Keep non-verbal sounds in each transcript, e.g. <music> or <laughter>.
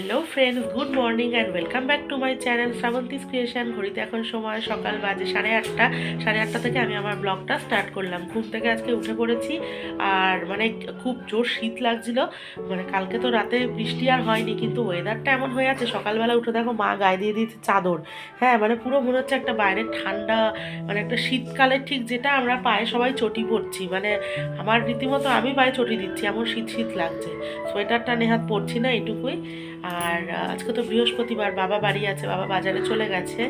Hello friends good morning and welcome back to my channel Srabanti's creation ঘড়িতে এখন সময় সকাল বাজে সাড়ে আটটা। সাড়ে আটটা থেকে আমি আমার ব্লগটা স্টার্ট করলাম। ঘুম থেকে আজকে উঠে পড়েছি আর মানে খুব জোর শীত লাগছিল। মানে কালকে তো রাতে বৃষ্টি আর হয়নি, কিন্তু ওয়েদারটা এমন হয়ে আছে। সকালবেলা উঠে দেখো মা গায়ে দিয়ে দিয়েছে চাদর। হ্যাঁ মানে পুরো মনে হচ্ছে একটা বাইরে ঠান্ডা মানে একটা শীতকালের ঠিক যেটা আমরা পায়ে সবাই চটি পড়ছি মানে আমার রীতিমতো আমি পায়ে চটি দিচ্ছি, এমন শীত শীত লাগছে। সোয়েটারটা নেহাত পরছি না এটুকুই আর আজকে তো বৃহস্পতিবার, বাবা বাড়ি আছে, বাবা বাজারে চলে গেছে।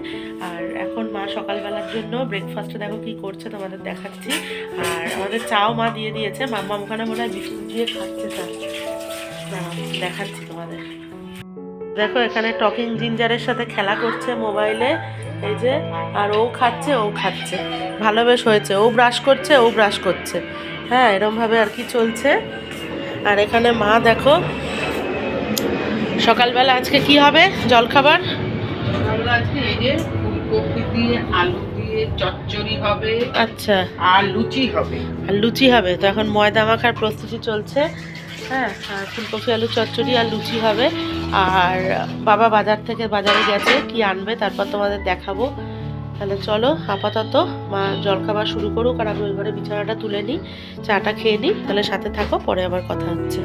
আর এখন মা সকালবেলার জন্য ব্রেকফাস্টে দেখো কি করছে তোমাদের দেখাচ্ছি। আর আমাদের চাও মা দিয়ে দিয়েছে মাম্মা ওখানে মনে হয় বিস্কুট দিয়ে খাচ্ছে চা। দেখাচ্ছি তোমাদের। দেখো এখানে টকিং জিঞ্জারের সাথে খেলা করছে মোবাইলে। এই যে, আর ও খাচ্ছে ও খাচ্ছে। ভালো বেশ হয়েছে। ও ব্রাশ করছে, ও ব্রাশ করছে। হ্যাঁ এরমভাবে আর কি চলছে। আর এখানে মা দেখো সকালবেলা আজকে কি হবে? জলখাবার? আমরা আজকে এই যে ফুলকপি দিয়ে আলু দিয়ে চচ্চড়ি হবে আচ্ছা। আর লুচি হবে। আর লুচি হবে। তো এখন ময়দা মাখার প্রস্তুতি চলছে। হ্যাঁ ফুলকপি আলু চচ্চড়ি আর লুচি হবে। আর বাবা বাজার থেকে বাজারে গেছে কি আনবে তারপর তোমাদের দেখাবো। তাহলে চলো, আপাতত মা জলখাবার শুরু করুক আর আমি ওই ঘরে বিছানাটা তুলে নিই, চাটা খেয়ে নিই, তাহলে সাথে থাকো, পরে আবার কথা হচ্ছে।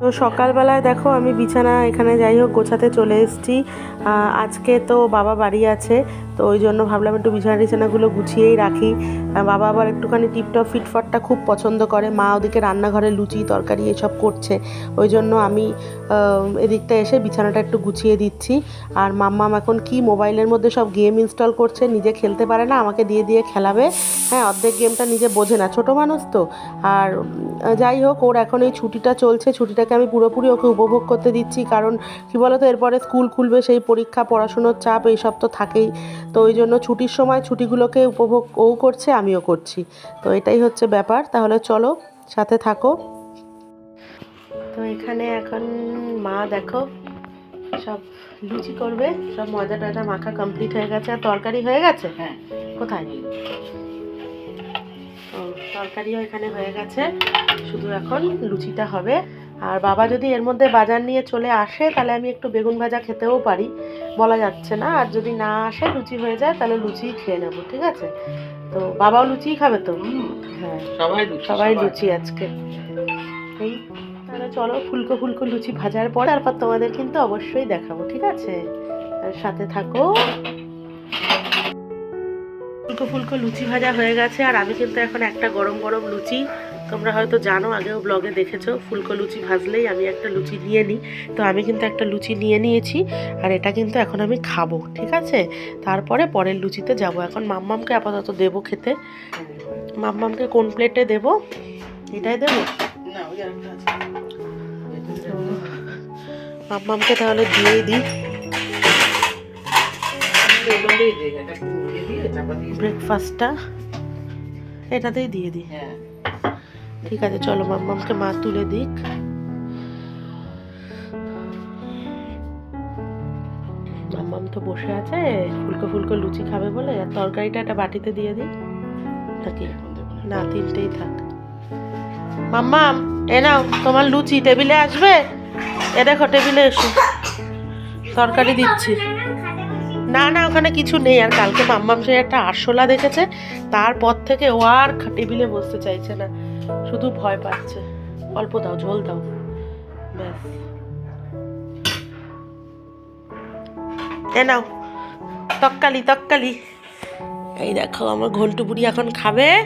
তো সকালবেলায় দেখো, আমি বিছানা এখানে যাই হোক, গোছাতে চলে এসেছি। আজকে তো বাবা বাড়ি আছে, তো ওই জন্য ভাবলাম একটু বিছানা টিছানাগুলো গুছিয়েই রাখি। বাবা আবার একটুখানি টিপটপ, ফিটফটটা খুব পছন্দ করে। মা ওদিকে রান্নাঘরে লুচি, তরকারি এসব করছে। ওই জন্য আমি এদিকটা এসে বিছানাটা একটু গুছিয়ে দিচ্ছি। আর মাম্মাম এখন কি মোবাইলের মধ্যে সব গেম ইনস্টল করছে নিজে খেলতে পারে না, আমাকে দিয়ে দিয়ে খেলাবে। হ্যাঁ অর্ধেক গেমটা নিজে বোঝে না। ছোটো মানুষ তো। আর যাই হোক, ওর এখন এই ছুটিটা চলছে। ছুটিটাকে আমি পুরোপুরি ওকে উপভোগ করতে দিচ্ছি। কারণ, কি বলতো, এরপরে স্কুল খুলবে, সেই পরীক্ষা, পড়াশুনোর চাপ, এইসব তো থাকেই। তো ওই জন্য ছুটির সময় ছুটিগুলোকে উপভোগ ও করছে, আমিও করছি। তো এটাই হচ্ছে ব্যাপার। তাহলে চলো, সাথে থাকো। তো এখানে এখন মা দেখো, সব লুচি করবে সব ময়দা টয়দা মাখা কমপ্লিট হয়ে গেছে আর তরকারি হয়ে গেছে? হ্যাঁ। কোথায়? তরকারিও এখানে হয়ে গেছে শুধু এখন লুচিটা হবে। আর বাবা যদি এর মধ্যে বাজার নিয়ে চলে আসে তাহলে আমি একটু বেগুন ভাজা খেতেও পারি বলা যাচ্ছে না। আর যদি না আসে লুচি হয়ে যায় তাহলে লুচি খেয়ে নেব ঠিক আছে? তো বাবাও লুচিই খাবে তো? হ্যাঁ। সবাই সবাই। লুচি আজকে। এই তাহলে চলো ফুলকো ফুলকো লুচি ভাজার পর তারপর তোমাদের কিন্তু অবশ্যই দেখাবো, ঠিক আছে? সাথে থাকো। ফুলকো ফুলকো লুচি ভাজা হয়ে গেছে, আর আমি কিন্তু এখন একটা গরম গরম লুচি। তোমরা হয়তো জানো, আগেও ব্লগে দেখেছ, ফুলকো লুচি ভাজলেই আমি একটা লুচি নিয়ে নিই। তো আমি কিন্তু একটা লুচি নিয়ে নিয়েছি, আর এটা কিন্তু এখন আমি খাব, ঠিক আছে? তারপরে পরের লুচিতে যাব। এখন মাম্মামকে আপাতত দেবো খেতে। মাম্মামকে কোন প্লেটে দেবো? এটাই দেবো? মাম্মামকে তাহলে দিয়ে দিই। ব্রেকফাস্টটা এটাতেই দিয়ে দিই হ্যাঁ। ঠিক আছে চলো মাম্মামকে মা তুলে দিক। মাম্মাম তো বসে আছে ফুলকো ফুলকো লুচি খাবে বলে আর তরকারিটা একটা বাটিতে দিয়ে দিই নাকি। না তিনটেই থাক। মাম্মাম এ তোমার লুচি টেবিলে আসবে? এ দেখো, টেবিলে এসো। তরকারি দিচ্ছি। না না, ওখানে কিছু নেই। আর কালকে মাম্মাম সে একটা আরশোলা দেখেছে। তারপর থেকে ও আর টেবিলে বসতে চাইছে না। শুধু ভয় পাচ্ছে। অল্প দাও, ঝোল দাও। ব্যাস। এ নাও, তক্কালি তক্কালি। এই দেখো, আমার ঘন্টু বুড়ি এখন খাবে।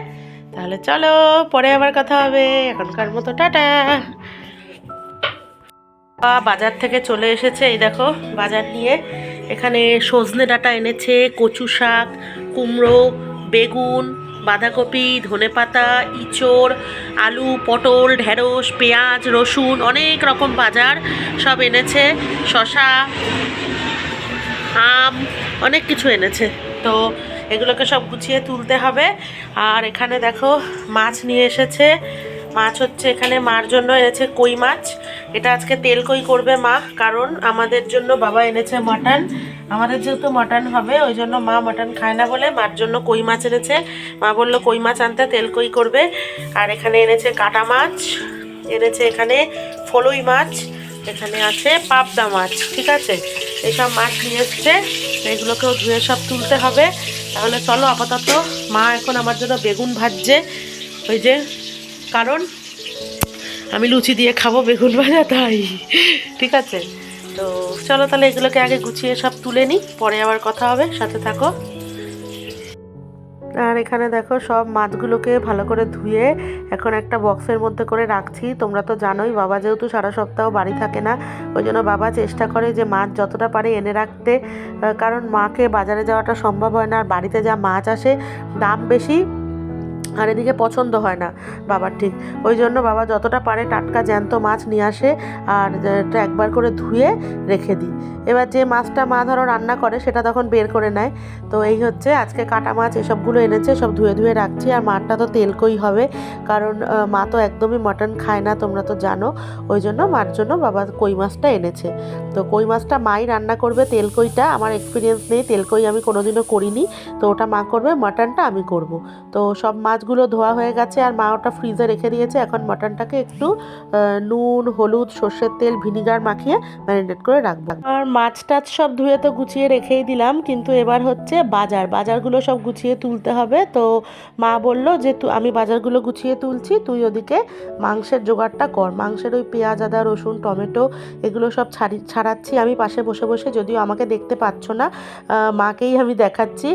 তাহলে চলো, পরে আবার কথা হবে। এখনকার মতো টাটা। বাজার থেকে চলে এসেছে, এই দেখো, বাজার নিয়ে। এখানে সজনে ডাটা এনেছে, কচু শাক, কুমড়ো, বেগুন, বাঁধাকপি, ধনেপাতা, ইঁচড়, আলু, পটল, ঢেঁড়স, পেঁয়াজ, রসুন, অনেক রকম বাজার সব এনেছে। শশা আম, অনেক কিছু এনেছে। তো এগুলোকে সব গুছিয়ে তুলতে হবে। আর এখানে দেখো মাছ নিয়ে এসেছে। মাছ হচ্ছে এখানে মার জন্য এনেছে কই মাছ। এটা আজকে তেল কই করবে মা? কারণ আমাদের জন্য বাবা এনেছে মাটন। আমাদের যেহেতু মাটন হবে, ওই জন্য মা মাটন খায় না বলে মার জন্য কই মাছ এনেছে। মা বলল, কই মাছ আনতে, তেল কই করবে? আর এখানে এনেছে কাটা মাছ, এনেছে এখানে ফলই মাছ। এখানে আছে পাবদা মাছ, ঠিক আছে? এইসব মাছ নিয়ে এসছে, এগুলোকেও ধুয়ে সব তুলতে হবে। তাহলে চলো আপাতত মা এখন আমার জন্য বেগুন ভাজছে। ওই যে, কারণ আমি লুচি দিয়ে খাব বেগুন ভাজা, তাই। ঠিক আছে? তো চলো তাহলে এগুলোকে আগে গুছিয়ে সব তুলে নিই, পরে আবার কথা হবে, সাথে থাকো। আর এখানে দেখো সব মাছগুলোকে ভালো করে ধুয়ে এখন একটা বক্সের মধ্যে করে রাখছি। তোমরা তো জানোই, বাবা যেহেতু সারা সপ্তাহ বাড়ি থাকে না ওই জন্য বাবা চেষ্টা করে যে মাছ যতটা পারে এনে রাখতে। কারণ মাকে বাজারে যাওয়াটা সম্ভব হয় না, আর বাড়িতে যা মাছ আসে, দাম বেশি। আর এদিকে পছন্দ হয় না বাবার ঠিক। ওই জন্য বাবা যতটা পারে টাটকা জ্যান্ত মাছ নিয়ে আসে আর একবার করে ধুয়ে রেখে দিই। এবার যে মাছটা মা ধরো রান্না করে সেটা তখন বের করে নেয়। তো এই হচ্ছে আজকে কাটা মাছ এসবগুলো এনেছে, সব ধুয়ে ধুয়ে রাখছি। আর মাঠটা তো তেলকই হবে, কারণ মা তো একদমই মটন খায় না, তোমরা তো জানো। ওই জন্য মার জন্য বাবা কই মাছটা এনেছে। তো কই মাছটা মাই রান্না করবে তেলকইটা, আমার এক্সপিরিয়েন্স নেই, তেলকই আমি কোনোদিনও করিনি। তো ওটা মা করবে, মটনটা আমি করব। তো সব মাছগুলো ধোয়া হয়ে গেছে আর মা ওটা ফ্রিজে রেখে দিয়েছে। এখন মটনটাকে একটু নুন, হলুদ, সর্ষের তেল, ভিনিগার মাখিয়ে ম্যারিনেট করে রাখব। আর মাছ টাছ সব ধুয়ে তো গুছিয়ে রেখেই দিলাম, কিন্তু এবার হচ্ছে বাজার। বাজারগুলো সব গুছিয়ে তুলতে হবে। তো মা বলল যে আমি বাজারগুলো গুছিয়ে তুলছি, তুই ওদিকে মাংসের জোগাড়টা কর। মাংসের ওই পেঁয়াজ, আদা, রসুন, টমেটো এগুলো সব ছাড়ি, ছাড়াচ্ছি আমি পাশে বসে বসে, যদিও আমাকে দেখতে পাচ্ছ না মাকেই আমি দেখাচ্ছি।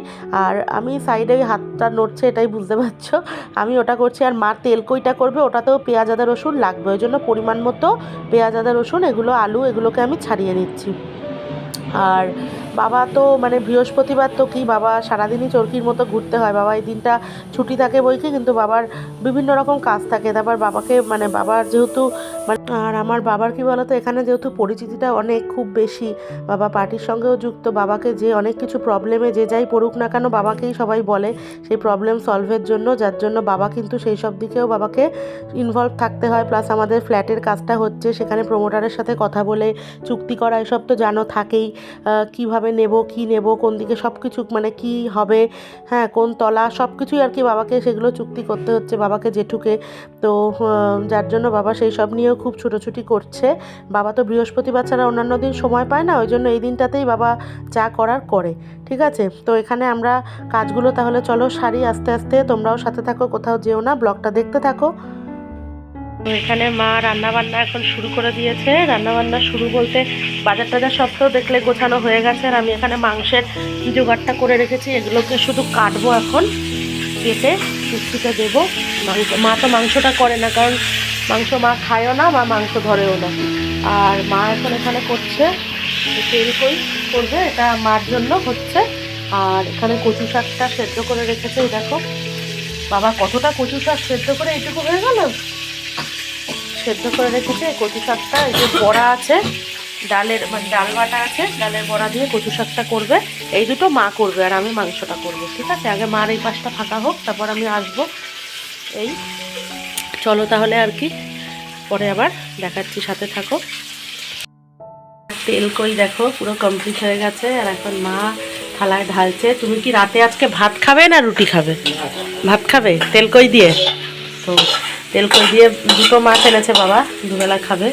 আর আমি সাইডে ওই হাতটা নড়ছে এটাই বুঝতে পারছ আমি ওটা করছি। আর মা তেলকইটা করবে? ওটাতেও পেঁয়াজ আদা রসুন লাগবে। ওই জন্য পরিমাণ মতো পেঁয়াজ আদা রসুন, এগুলো আলু, এগুলোকে আমি ছাড়িয়ে নিচ্ছি। আর বাবা তো মানে বৃহস্পতিবার তো কি বাবা সারাদিনই চরকির মতো ঘুরতে হয়। বাবা এই দিনটা ছুটি থাকে বইকে, কিন্তু বাবার বিভিন্ন রকম কাজ থাকে। তারপর বাবাকে মানে বাবার যেহেতু আর আমার বাবার কি বলতো, এখানে যেহেতু পরিচিতিটা অনেক, খুব বেশি, বাবা পার্টির সঙ্গেও যুক্ত, বাবাকে যে অনেক কিছু প্রবলেমে যে যাই পড়ুক না কেন, বাবাকেই সবাই বলে সেই প্রবলেম সলভের জন্য, যার জন্য বাবা কিন্তু সেই সব দিকেও বাবাকে ইনভলভ থাকতে হয়। প্লাস আমাদের ফ্ল্যাটের কাজটা হচ্ছে, সেখানে প্রমোটারের সাথে কথা বলে, চুক্তি করা, এসব তো জানো থাকেই কীভাবে নেব, কি নেব, কোন দিকে সব কিছু মানে কি হবে হ্যাঁ কোন তলা সব কিছুই আর কি বাবাকে সেগুলো চুক্তি করতে হচ্ছে, বাবাকে জেঠুকে তো যার জন্য বাবা সেই সব নিয়েও খুব ছুটোছুটি করছে। বাবা তো বৃহস্পতিবার ছাড়া অন্যান্য দিন সময় পায় না ওই জন্য এই দিনটাতেই বাবা যা করার করে, ঠিক আছে? তো এখানে আমরা কাজগুলো তাহলে চলো সারি আস্তে আস্তে, তোমরাও সাথে থাকো, কোথাও যেও না, ব্লগটা দেখতে থাকো। এখানে মা রান্না বান্না এখন শুরু করে দিয়েছে। রান্না বান্না শুরু বলতে বাজার টাজার সব তো দেখলে গোছানো হয়ে গেছে আর আমি এখানে মাংসের জোগাড়টা করে রেখেছি, এগুলোকে শুধু কাটবো এখন। কেটে মিষ্টিতে দেবো। মা তো মাংসটা করে না, কারণ মাংস মা খায়ও না বা মাংস ধরেও না। আর মা এখন এখানে করছে, তেল কই করবে, এটা মার জন্য হচ্ছে। আর এখানে কচু শাকটা সেদ্ধ করে রেখেছে দেখো। বাবা, কতটা কচু শাক সেদ্ধ করে এইটুকু হয়ে গেল? সেদ্ধ করে রেখেছে কচু শাকটা, এই যে বড়া আছে, ডালের মানে ডাল বাটা আছে, ডালের বড়া দিয়ে কচু শাকটা করবে। এই দুটো মা করবে আর আমি মাংসটা করব, ঠিক আছে? আগে মার এই পাশটা ফাঁকা হোক, তারপর আমি আসব। এই চলো তাহলে আর কি। পরে আবার দেখাচ্ছি সাথে থাকো। তেল কই দেখো পুরো কমপ্লিট হয়ে গেছে। আর এখন মা থালায় ঢালছে। তুমি কি রাতে আজকে ভাত খাবে না রুটি খাবে? ভাত খাবে? তেল কই দিয়ে? তো তেল কই দিয়ে দুটো মাছ এনেছে বাবা দুবেলা খাবে।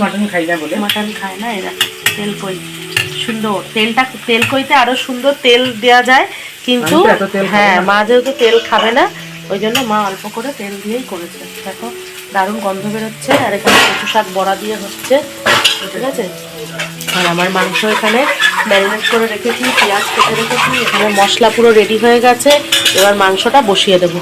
মটন খাই না বলে। মাটন খায় না এরা। তেল কই? সুন্দর। তেলটা তেল কইতে আরও সুন্দর তেল দেওয়া যায়। কিন্তু হ্যাঁ মা যেহেতু তেল খাবে না ওই জন্য মা অল্প করে তেল দিয়েই করেছে। দেখো, দারুণ গন্ধ বেরোচ্ছে, আর এখানে কচু শাক বড়া দিয়ে হচ্ছে, ঠিক আছে? আর আমার মাংস এখানে ম্যারিনেট করে রেখেছি, পেঁয়াজ কেটে রেখেছি, এখানে মশলা পুরো রেডি হয়ে গেছে, এবার মাংসটা বসিয়ে দেবো।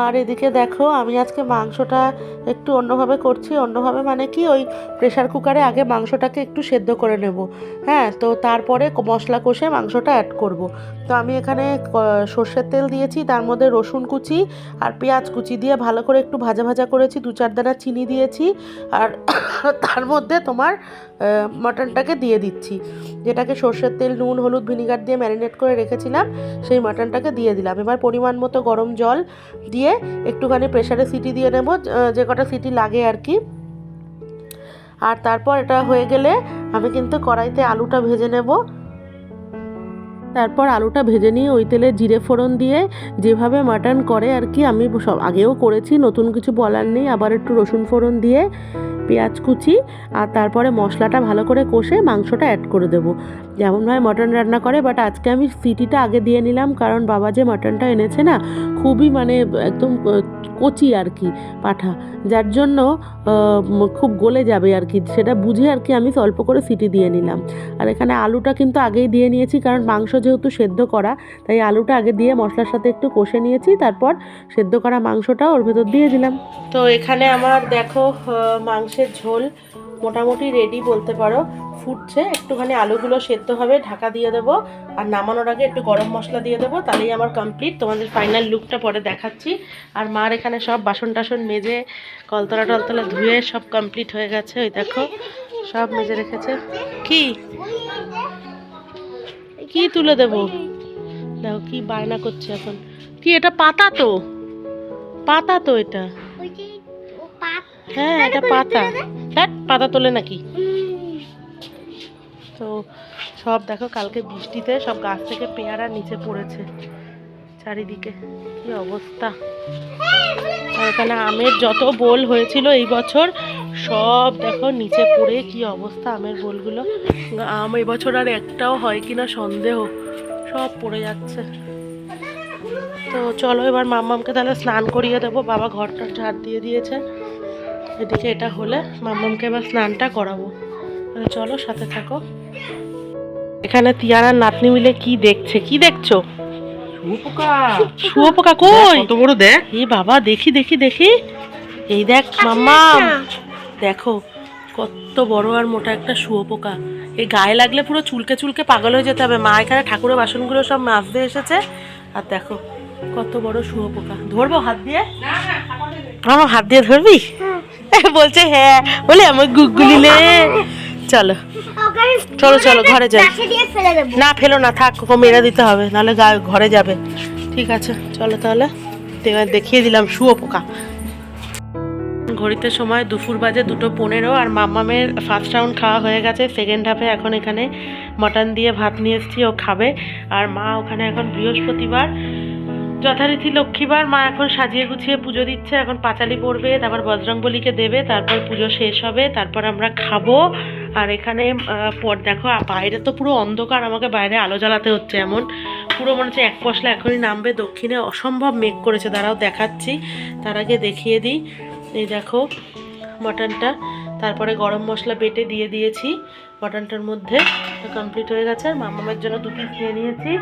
আর এদিকে দেখো, আমি আজকে মাংসটা একটু অন্যভাবে করছি। অন্যভাবে মানে কি, ওই প্রেশার কুকারে আগে মাংসটাকে একটু সেদ্ধ করে নেব। হ্যাঁ তো তারপরে মশলা কষে মাংসটা অ্যাড করব। তো আমি এখানে সর্ষের তেল দিয়েছি, তার মধ্যে রসুন কুচি আর পেঁয়াজ কুচি দিয়ে ভালো করে একটু ভাজা ভাজা করেছি, দু চার দানা চিনি দিয়েছি। আর <coughs> তার মধ্যে তোমার মাটনটাকে দিয়ে দিচ্ছি। যেটাকে সর্ষের তেল, নুন, হলুদ, ভিনিগার দিয়ে ম্যারিনেট করে রেখেছিলাম, সেই মাটনটাকে দিয়ে দিলাম। এবার পরিমাণ মতো গরম জল দিয়ে একটুখানি প্রেশারে সিটি দিয়ে নেব যে কটা সিটি লাগে আর কি। আর তারপর এটা হয়ে গেলে আমি কিন্তু কড়াইতে আলুটা ভেজে নেব। তারপর আলুটা ভেজে নিয়ে ওই তেলে জিরে ফোড়ন দিয়ে যেভাবে মাটন করে আর কি, আমি সব আগেও করেছি, নতুন কিছু বলার নেই, আবার একটু রসুন ফোড়ন দিয়ে পেঁয়াজ কুচি আর তারপরে মশলাটা ভালো করে কষে মাংসটা অ্যাড করে দেবো। যেমনভাবে মটন রান্না করে বাট আজকে আমি সিটিটা আগে দিয়ে নিলাম, কারণ বাবা যে মটনটা এনেছে না, খুবই মানে একদম কচি আর কি পাঠা, যার জন্য খুব গলে যাবে আর কি। সেটা বুঝে আর কি আমি অল্প করে সিটি দিয়ে নিলাম। আর এখানে আলুটা কিন্তু আগেই দিয়ে নিয়েছি, কারণ মাংস যেহেতু সেদ্ধ করা, তাই আলুটা আগে দিয়ে মশলার সাথে একটু কষে নিয়েছি, তারপর সেদ্ধ করা মাংসটা ওর ভেতর দিয়ে দিলাম। তো এখানে আমার, দেখো মাংসের ঝোল মোটামুটি রেডি বলতে পারো, ফুটছে। একটুখানি আলুগুলো সেদ্ধ হবে, ঢাকা দিয়ে দেবো। আর নামানোর আগে একটু গরম মশলা দিয়ে দেবো, তাহলেই আমার কমপ্লিট তোমাদের ফাইনাল লুকটা পরে দেখাচ্ছি। আর মার এখানে সব বাসন টাসন মেজে, কলতলা টলতলা ধুয়ে সব কমপ্লিট হয়ে গেছে, ওই দেখো। সব মেজে রেখেছে। কি? কি তুলে দেবো? দেখো কি বায়না করছে এখন। কি, এটা পাতা তো? পাতা তো এটা? হ্যাঁ এটা পাতা। দেখ পাতা তোলে নাকি। তো সব দেখো কালকে বৃষ্টিতে সব গাছ থেকে পেয়ারা নিচে পড়েছে চারিদিকে। কি অবস্থা। এখানে আমের যত বোল হয়েছিল এই বছর সব দেখো নিচে পড়ে কি অবস্থা আমের বোলগুলো। আম এবছর আর একটাও হয় কিনা সন্দেহ সব পড়ে যাচ্ছে। তো চলো এবার মাম্মামকে তাহলে স্নান করিয়ে দেবো বাবা ঘরটা ঝাড় দিয়ে দিয়েছে। এদিকে এটা হলে মাম্মামকে এবার স্নানটা করাবো। চলো সাথে থাকো। এখানে তিয়ানার নাতনি মিলে কি দেখছে? কি দেখছ? শুয়োপোকা। শুয়োপোকা কই? কত বড় দেখ। এই বাবা দেখি দেখি দেখি। এই দেখ মাম্মা দেখো কত বড় আর মোটা একটা শুয়োপোকা। এই গায়ে লাগলে পুরো চুলকে চুলকে পাগল হয়ে যেতে হবে। মা এখানে ঠাকুরের বাসনগুলো সব মাজতে এসেছে। আর দেখো কত বড় শুয়োপোকা। ধরবো হাত দিয়ে? আমার হাত দিয়ে ধরবি? <laughs> বলছে হ্যাঁ বলে আমার গুগলিলে চলো। চলো চলো ঘরে যাই। না ফেলো না থাক ওকে মেরে দিতে হবে নাহলে ঘরে যাবে। ঠিক আছে চলো তাহলে। এবার দেখিয়ে দিলাম শুয়ো পোকা। ঘড়িতে সময় দুপুর বাজে দুটো পনেরো আর মাম্মামের ফার্স্ট রাউন্ড খাওয়া হয়ে গেছে। সেকেন্ড হাফে এখন এখানে মটন দিয়ে ভাত নিয়ে এসেছি ও খাবে। আর মা ওখানে এখন বৃহস্পতিবার। যথারীতি লক্ষ্মীবার, মা এখন সাজিয়ে গুছিয়ে পুজো দিচ্ছে, এখন পাঁচালি পড়বে, তারপর বজরংবলীকে দেবে, তারপর পুজো শেষ হবে, তারপর আমরা খাব। আর এখানে পর, দেখো বাইরে তো পুরো অন্ধকার, আমাকে বাইরে আলো জ্বালাতে হচ্ছে এমন। পুরো মনে হচ্ছে এক পশলা এখনই নামবে, দক্ষিণে অসম্ভব মেঘ করেছে, দাঁড়াও দেখাচ্ছি, তার আগে দেখিয়ে দিই। এই দেখো, মটনটা, তারপরে গরম মশলা বেটে দিয়ে দিয়েছি, মটনটার মধ্যে কমপ্লিট হয়ে গেছে আর মামামের জন্য দু পিস নিয়ে নিয়েছি।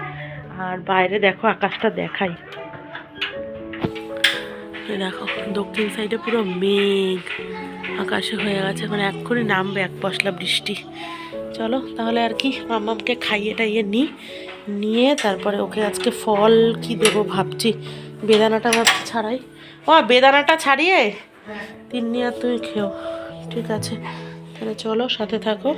আর বাইরে দেখো আকাশটা দেখাই। দেখো, দক্ষিণ সাইডে পুরো মেঘ, আকাশে হয়ে গেছে এখন এক্ষুনি নামবে এক পশলা বৃষ্টি। চলো, তাহলে আর কি মামামকে খাইয়ে টাইয়ে নিই, নিয়ে তারপরে ওকে আজকে ফল কি দেবো ভাবছি, বেদানাটা ভাবছি ছাড়াই। ও, বেদানাটা ছাড়িয়ে? তিন্নি আর তুই খেও, ঠিক আছে। তাহলে চলো, সাথে থাকো।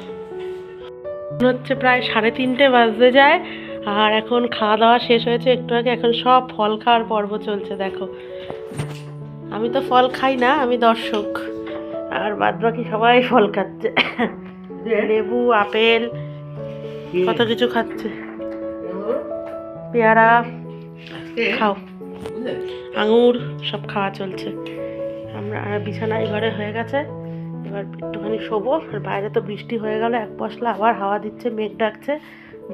মনে হচ্ছে প্রায় সাড়ে তিনটে বাজতে যায় আর এখন খাওয়া দাওয়া শেষ হয়েছে একটু আগে এখন সব ফল খাওয়ার পর্ব চলছে দেখো। আমি তো ফল খাই না আমি দর্শক। আর বাদ বাকি সবাই ফল খাচ্ছে। লেবু আপেল কত কিছু খাচ্ছে। পেয়ারা খাও। আঙুর সব খাওয়া চলছে। আমরা আর বিছানায় ঘরে হয়ে গেছে। এবার একটুখানি শোবো। আর বাইরে তো বৃষ্টি হয়ে গেল এক পশলা আবার হাওয়া দিচ্ছে মেঘ ডাকছে।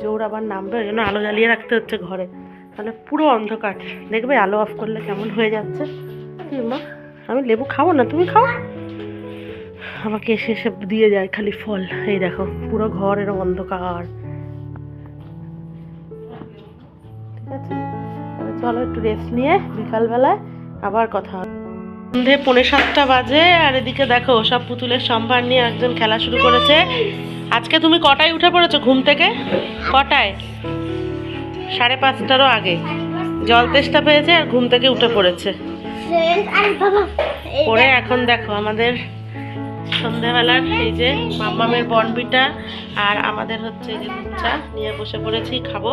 জোর আবার নামবে, ওই জন্য আলো জ্বালিয়ে রাখতে হচ্ছে ঘরে। তাহলে পুরো অন্ধকার। দেখবে আলো অফ করলে কেমন হয়ে যাচ্ছে? মা, আমি লেবু খাব না? তুমি খাও। আমাকে এসে এসে দিয়ে যায় খালি ফল। এই দেখো, পুরো ঘর এরকম অন্ধকার। ঠিক আছে? চলো একটু রেস্ট নিয়ে বিকালবেলায় আবার কথা সন্ধে পৌনে সাতটা বাজে, আর এদিকে দেখো সব পুতুলের সম্ভার নিয়ে একজন খেলা শুরু করেছে। আজকে তুমি কটায় উঠে পড়েছো ঘুম থেকে? কটায়? সাড়ে পাঁচটারও আগে। জল তেষ্টা পেয়েছে আর ঘুম থেকে উঠে পড়েছে। পরে এখন দেখো আমাদের সন্ধেবেলার এই যে মাম্মামের বনবিটা আর আমাদের হচ্ছে যে দুধ চা নিয়ে বসে পড়েছি, খাব।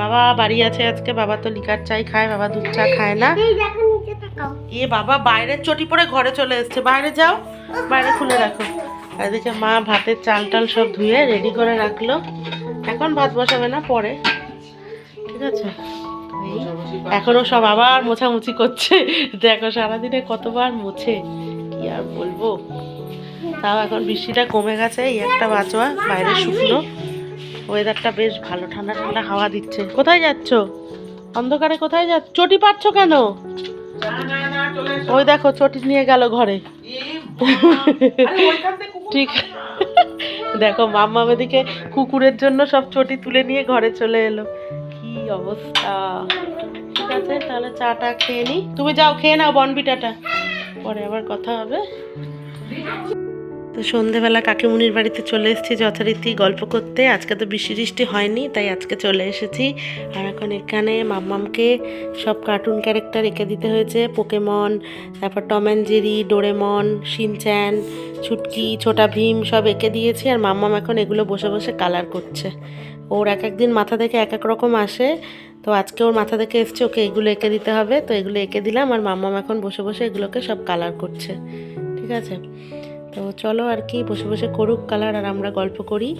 বাবা বাড়ি আছে আজকে, বাবা তো লিকার চাই খায়, বাবা দুধ চা খায় না। এ বাবা, বাইরের চটি পরে ঘরে চলে এসছে। বাইরে যাও, বাইরে খুলে রাখো এদিকে মা ভাতের চাল টাল সব ধুয়ে রেডি করে রাখল। এখন ভাত বসাবে না, পরে। ঠিক আছে? এই বসাবসি কর। এখনও সব আবার মোছামুছি করছে। দেখো সারাদিনে কতবার মোছে, কি আর বলব? তাও এখন বৃষ্টিটা কমে গেছে, এই একটা বাঁচোয়া বাইরে শুকনো। ওয়েদারটা বেশ ভালো, ঠান্ডা ঠান্ডা হাওয়া দিচ্ছে। কোথায় যাচ্ছ? অন্ধকারে কোথায় যাচ্ছ? চটি পাচ্ছ কেন। ওই দেখো, চটি নিয়ে গেল ঘরে। ঠিক। দেখো, মাম্মা এদিকে কুকুরের জন্য সব চটি তুলে নিয়ে ঘরে চলে এলো। কি অবস্থা। ঠিক আছে, তাহলে চাটা খেয়ে নি। তুমি যাও, খেয়ে নাও বনবিটাটা। পরে আবার কথা হবে। তো সন্ধেবেলা কাকিমুনির বাড়িতে চলে এসেছি যথারীতি গল্প করতে। আজকে তো বৃষ্টি টিষ্টি হয়নি, তাই আজকে চলে এসেছি। আর এখন এখানে মাম্মামকে সব কার্টুন ক্যারেক্টার এঁকে দিতে হয়েছে। পোকেমন তারপর Tom and Jerry Doraemon Shinchan Chutki Chhota Bheem সব এঁকে দিয়েছি। আর মাম্মাম এখন এগুলো বসে বসে কালার করছে। ওর এক এক দিন মাথা থেকে এক এক রকম আসে। তো আজকে ওর মাথা থেকে এসছে, ওকে এগুলো এঁকে দিতে হবে। তো এগুলো এঁকে দিলাম আর মাম্মাম এখন বসে বসে এগুলোকে সব কালার করছে। ঠিক আছে? তো চলো আর কি, বসে বসে করুক কালার আর আমরা গল্প করি।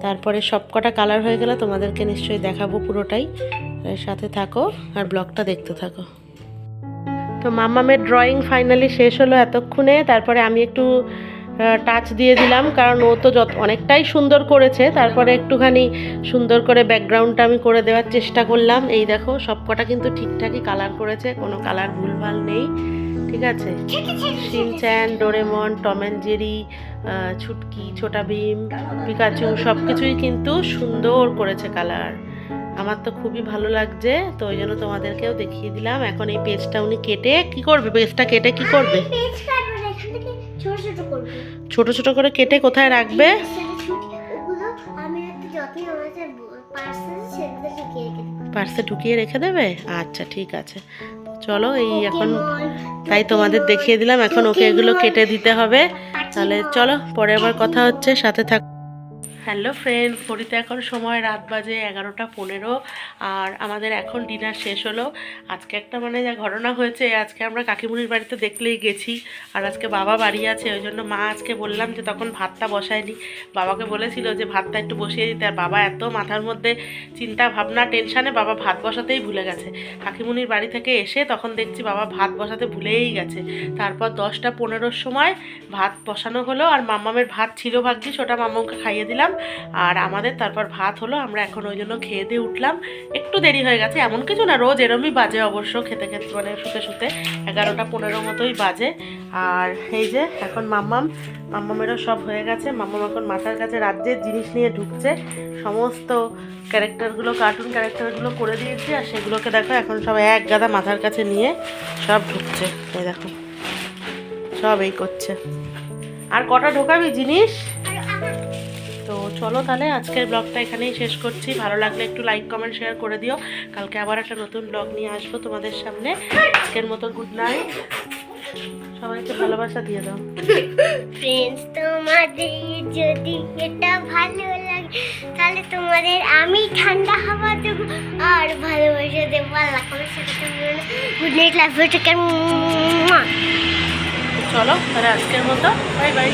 তারপরে সব কটা কালার হয়ে গেলে তোমাদেরকে নিশ্চয়ই দেখাবো পুরোটাই। সাথে থাকো আর ব্লগটা দেখতে থাকো। তো মাম্মামের ড্রয়িং ফাইনালি শেষ হলো এতক্ষণে। তারপরে আমি একটু টাচ দিয়ে দিলাম, কারণ ও তো যত, অনেকটাই সুন্দর করেছে। তারপরে একটুখানি সুন্দর করে ব্যাকগ্রাউন্ডটা আমি করে দেওয়ার চেষ্টা করলাম। এই দেখো সব কটা কিন্তু ঠিকঠাকই কালার করেছে, কোনো কালার ভুলভাল নেই। ঠিক আছে? Shinchan Doraemon Tom and Jerry Chutki Chhota Bheem Pikachu সব কিছুই কিন্তু সুন্দর করেছে কালার। আমার তো খুবই ভালো লাগছে তো ওই জন্য তোমাদেরকেও দেখিয়ে দিলাম। এখন এই পেজটা উনি কেটে কি করবে? পেজটা কেটে কি করবে? ছোট ছোট করে কেটে কোথায় রাখবে? পার্সে ঢুকিয়ে রেখে দেবে? আচ্ছা ঠিক আছে। চলো, এই এখন তাই তোমাদের দেখিয়ে দিলাম, এখন ওকে এগুলো কেটে দিতে হবে। তাহলে চলো, পরে আবার কথা হচ্ছে, সাথে থাক হ্যালো ফ্রেন্ডস ঘড়িতে এখন সময় রাত বাজে এগারোটা পনেরো, আর আমাদের এখন ডিনার শেষ হলো। আজকে একটা মানে যা ঘটনা হয়েছে, আজকে আমরা কাকিমুনির বাড়িতে দেখলেই গেছি, আর আজকে বাবা বাড়ি আছে, ওই জন্য মা আজকে বললাম যে তখন ভাতটা বসায়নি। বাবাকে বলেছিল যে ভাতটা একটু বসিয়ে দিতে, আর বাবা এত মাথার মধ্যে চিন্তা ভাবনা, টেনশানে বাবা ভাত বসাতেই ভুলে গেছে। কাকিমুনির বাড়ি থেকে এসে তখন দেখছি বাবা ভাত বসাতে ভুলেই গেছে। তারপর দশটা পনেরোর সময় ভাত বসানো হলো, আর মাম্মামের ভাত ছিল ভাগ্যিস, ওটা মাম্মাকে খাইয়ে দিলাম। আর আমাদের তারপর ভাত হলো, আমরা এখন ওই জন্য খেয়ে দিয়ে উঠলাম। একটু দেরি হয়ে গেছে, এমন কিছু না, রোজ এরমই বাজে অবশ্য, খেতে খেতে মানে শুতে শুতে এগারোটা পনেরো মতোই বাজে। আর এই যে, এখন মাম্মাম, মাম্মামেরও সব হয়ে গেছে। মাম্মাম এখন মাথার কাছে রাজ্যের জিনিস নিয়ে ঢুকছে। সমস্ত ক্যারেক্টারগুলো, কার্টুন ক্যারেক্টারগুলো করে দিয়েছি, আর সেগুলোকে দেখো, এখন সব এক গাদা মাথার কাছে নিয়ে সব ঢুকছে। এই দেখো, সব এই করছে। আর কটা ঢোকাবি জিনিস? তো চলো তাহলে আজকের ব্লগটা এখানেই শেষ করছি। ভালো লাগলে একটু লাইক কমেন্ট শেয়ার করে দিও। কালকে আবার একটা নতুন ব্লগ নিয়ে আসব তোমাদের সামনে। আজকের মতো গুড নাইট সবাইকে ভালোবাসা দিয়ে দাও। ফ্রেন্ডস তোমাদের যদি এটা ভালো লাগে তাহলে তোমাদের আমি ঠান্ডা হাওয়া দেবো আর ভালোবাসা দেবো। আল্লাহ করে সেটা গুড নাইট লাভ চলো তাহলে আজকের মতো বাই বাই